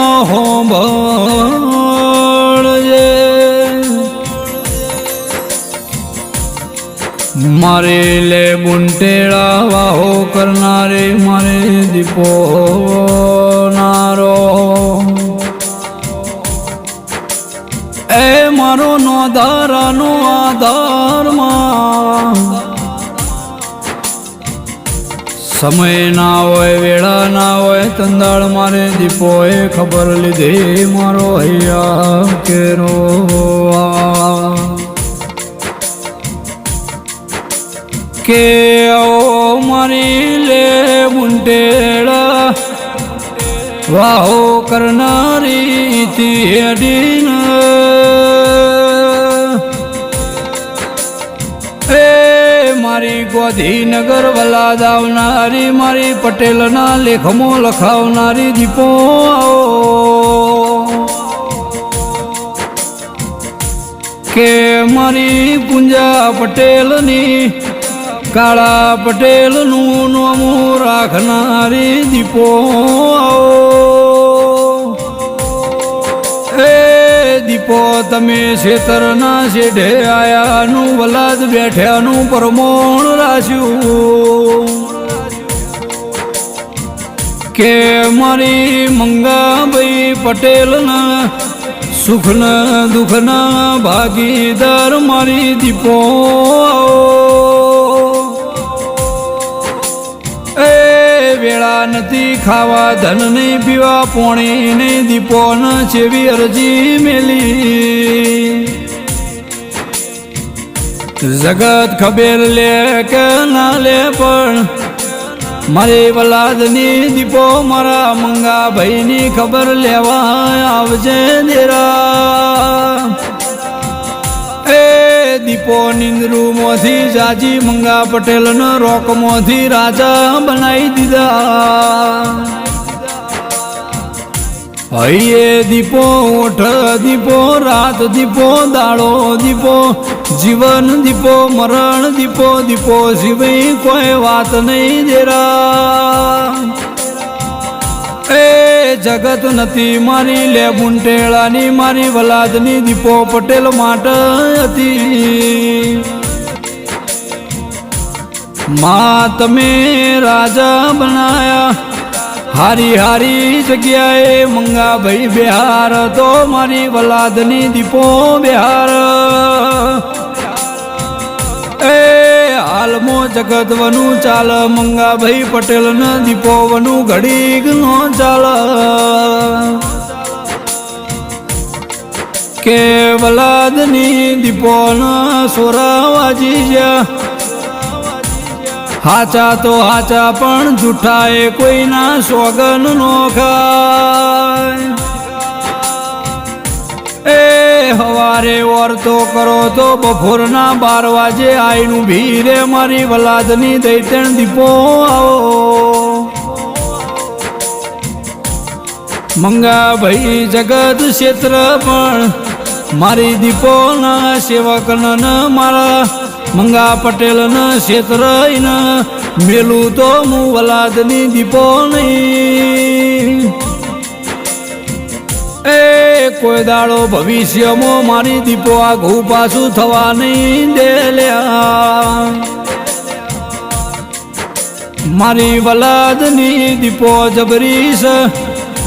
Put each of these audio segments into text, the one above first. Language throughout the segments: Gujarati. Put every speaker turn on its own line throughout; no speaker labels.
હોંભળજે. મારે લે બુંટેળા વાહો કરનારે મારે દીપો નારો. એ મારો નો ધારાનો આધાર સમય ના હોય, વેળા ના હોય, તંદાળ મારે દીપોએ ખબર લીધી. મારો હૈયા કેરો. કે મારી લે મુંટેડા વાહો કરનારી તીડીન મારી ગોધીનગર વલાદ આવનારી મારી પટેલના લેખમો લખાવનારી દીપો કે મારી પૂંજા પટેલની, કાળા પટેલનું નોમું રાખનારી દીપો આવો. એ દીપો તમે શેતરના શેઢે આયાનું, વલાદ બેઠ્યાનું પ્રમોણ રાજ્યું કે મારી મંગાભાઈ પટેલના સુખના દુઃખના ભાગીદાર મારી દીપો વેળા નથી ખાવા, ધન નહીં પીવા, પોણી નહીં દીપો, ન છેવી અરજી મેલી. જગત ખબેર લે કે ના લે પણ મારી વલાદની દીપો મારા મંગા ભાઈની ખબર લેવા આવજે દેરા. દીપો નિંદ્રુમાંથી જાજી મંગા પટેલનો રોકમાંથી રાજા બનાવી દીધા. હૈયે દીપો, ઓઠ દીપો, રાત દીપો, દાડો દીપો, જીવન દીપો, મરણ દીપો દીપો સિવાય કોઈ વાત નહીં દેરા. જગત નથી મારી, લે બુંટેળાની મારી, વલાદની દીપો પટેલ માટે હતી. માં, તમે રાજા બનાયા. હારી હારી જગ્યાએ મંગા ભાઈ બિહાર, તો મારી વલાદની દીપો બિહાર. હાલમો જગત વનું ચાલ મંગાભાઈ પટેલ ન દીપો વનું ઘડીક નો ચાલ. કે વલાદની દીપો ન સોરાવાજી જ્યાં. હાચા તો હાચા પણ જૂઠા એ કોઈના સોગન નો ખાય એ હવારે ઓરતો કરો તો બપોરના બાર વાજે આઈનું ભીરે મારી વલાદની દૈતણ દીપો આવો. મંગા ભાઈ જગત ક્ષેત્ર પણ મારી દીપોના સેવક ન મારા મંગા પટેલ ન ક્ષેત્ર મેલું તો હું વલાદની દીપો નહીં. એ કોઈ દાડો ભવિષ્યમાં મારી દીપો આઘું પાછું થવા નહીં દેલ્યા મારી વલાદની દીપો જબરીશ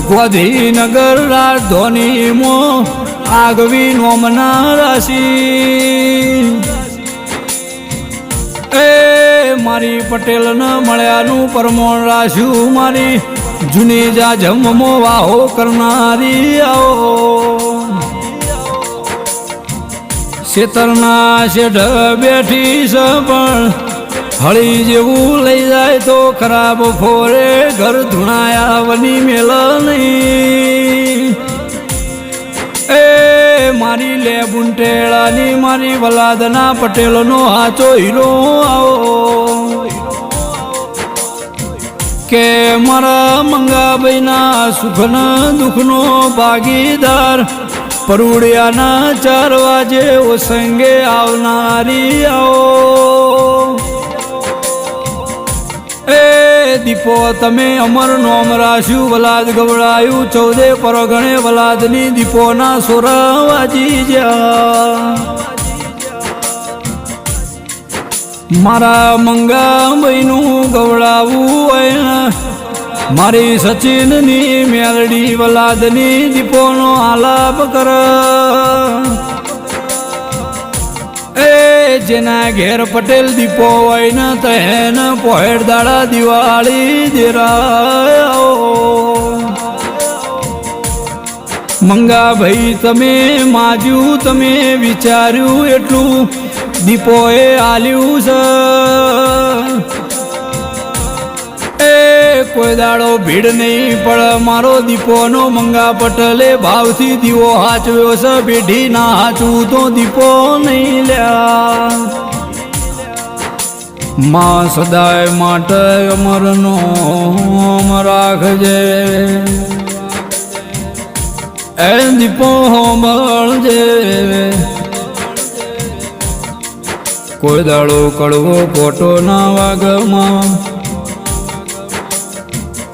ગોધીનગર રાજધોની મો આગવી નોમના રાશિ. એ મારી પટેલ ન મળ્યાનું પરમોણ રાશ્યું મારી જૂની જમમો વાહો કરનારી આવો. શેતરના શેઢ બેઠી છે પણ હળી જેવું લઈ જાય તો ખરાબ ફોરે ઘર ધૂણાયા વની મેલ એ મારી લે બુંટેળાની મારી વલાદના પટેલનો હાચો હીરો આવો. કે મારા મંગાભાઈના સુખના દુઃખનો ભાગીદાર પરુડિયાના ચાર વાજે ઓ સંગે આવનારી આવો. એ દીપો, તમે અમર નોમ રાશ્યું વલાદ ગવડાયું, ચૌદે પરગણે વલાદની દીપોના સોરા વાજી જા મારા મંગામયનું ગવડાવવું હોય મારી સચિનની મેલડી વલાદની દીપોનો આલાપ કર. એ જેના ઘેર પટેલ દીપો હોય ને, તહેન પોહેડ દાડા દિવાળી દેરાયો. મંગા ભાઈ તમે માજ્યું તમે વિચાર્યું એટલું. દીપોએ આલ્યું છે એ કોઈ દાડો ભીડ નહીં, પણ મારો દીપોનો મંગા પટલે ભાવથી દીવો હાચવ્યો છે પેઢી ના હાચવું તો દીપો નહીં લ્યા. માં સદાય માટે અમરનો અમ રાખજે. એ દીપો મળજે કોઈ દાડો કડવો ખોટો ના વાગમાં.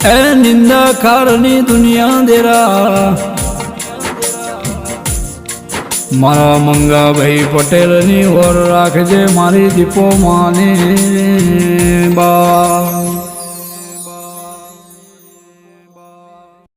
એ નિંદા ખારની દુનિયા દેરા. મારા મંગાભાઈ પટેલની ઓર રાખજે મારી દીપો માને બા.